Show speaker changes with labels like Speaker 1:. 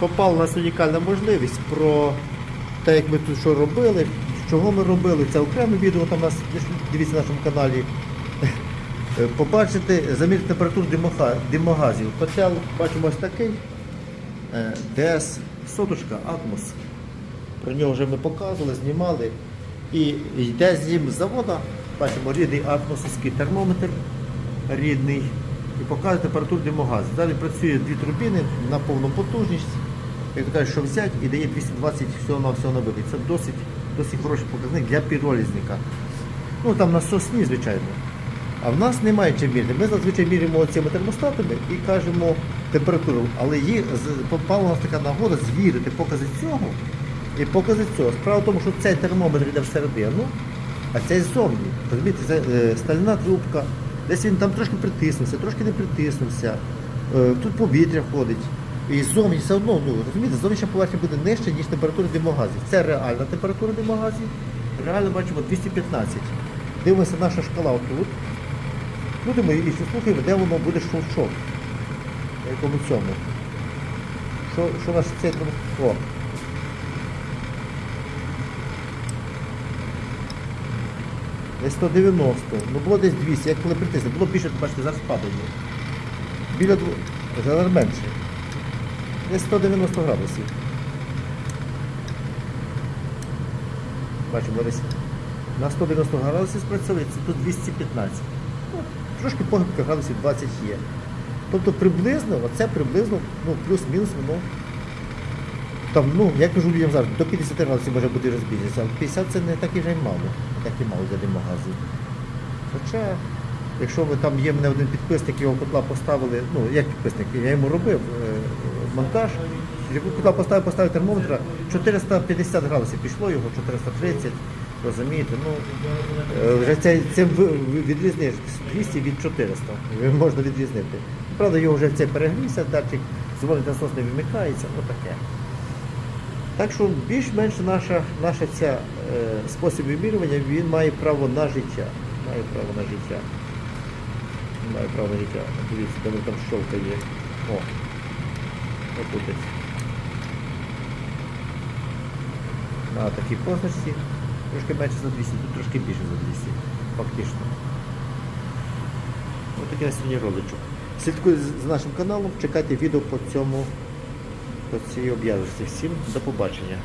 Speaker 1: попала на нас унікальна можливість про те, як ми тут що робили, чого ми робили. Це окреме відео там нас дивіться на нашому каналі. Е, Побачити, замірити температуру димоха- димогазів. Котел бачимо ось такий е, ДС соточка Атмос. Про нього вже ми показували, знімали. І йде з ним з завода, бачимо рідний атмосовський термометр, рідний, і показує температуру димогазу. Далі працює дві турбіни на повну потужність. Як то кажуть, що взять і дає 220 всього на всього на вихід. Це досить, досить хороший показник для піролізника. Ну там на сосні, звичайно. А в нас немає чим міряти. Ми зазвичай міряємо цими термостатами і кажемо температуру. Але є, попала у нас така нагода звірити покази цього і покази цього. Справа в тому, що цей термометр йде всередину, а цей ззовні. Розумієте, це е, стальна трубка, десь він там трошки притиснувся, трошки не притиснувся. Е, тут повітря ходить. І зовні все одно, ну розумієте, зовнішня поверхня буде нижча, ніж температура димогазів. Це реальна температура димогазів. Реально бачимо 215. Дивимося наша шкала отут. Будемо і слухаємо, де воно буде шовчок. На якому цьому. Що, що наш цей О. Десь 190. Ну було десь 200, як коли притисне. Було більше, бачите, зараз падає. Біля дво... Зараз менше. Десь 190 градусів. Бачимо десь на 190 градусів спрацьовує, це тут 215. Ну, трошки похибка градусів 20 є. Тобто приблизно, оце приблизно, ну, плюс-мінус воно. Там, ну, я кажу людям завжди, до 50 градусів може бути розбіжність, а 50 це не так і вже й мало, так і мало для димогазів. Хоча, якщо ви там є мене один підписник, його котла поставили, ну як підписник, я йому робив е, монтаж, котла поставив, поставив термометра, 450 градусів пішло його, 430, розумієте, ну е, вже це, цим відрізниш 200 від 400, можна відрізнити. Правда, його вже цей перегрівся, датчик, дзвонить насос не вимикається, ну таке. Так що більш-менш наша, наша ця е, спосіб вимірювання, він має право на життя. Має право на життя. Має право на життя. Дивіться, воно там щолка є. О. Ось. На такій позначці. Трошки менше за 200, тут трошки більше за 200. Фактично. Ось такий на сьогодні роличок. Слідкуйте за нашим каналом, чекайте відео по цьому по цій об'явці. Всім до побачення.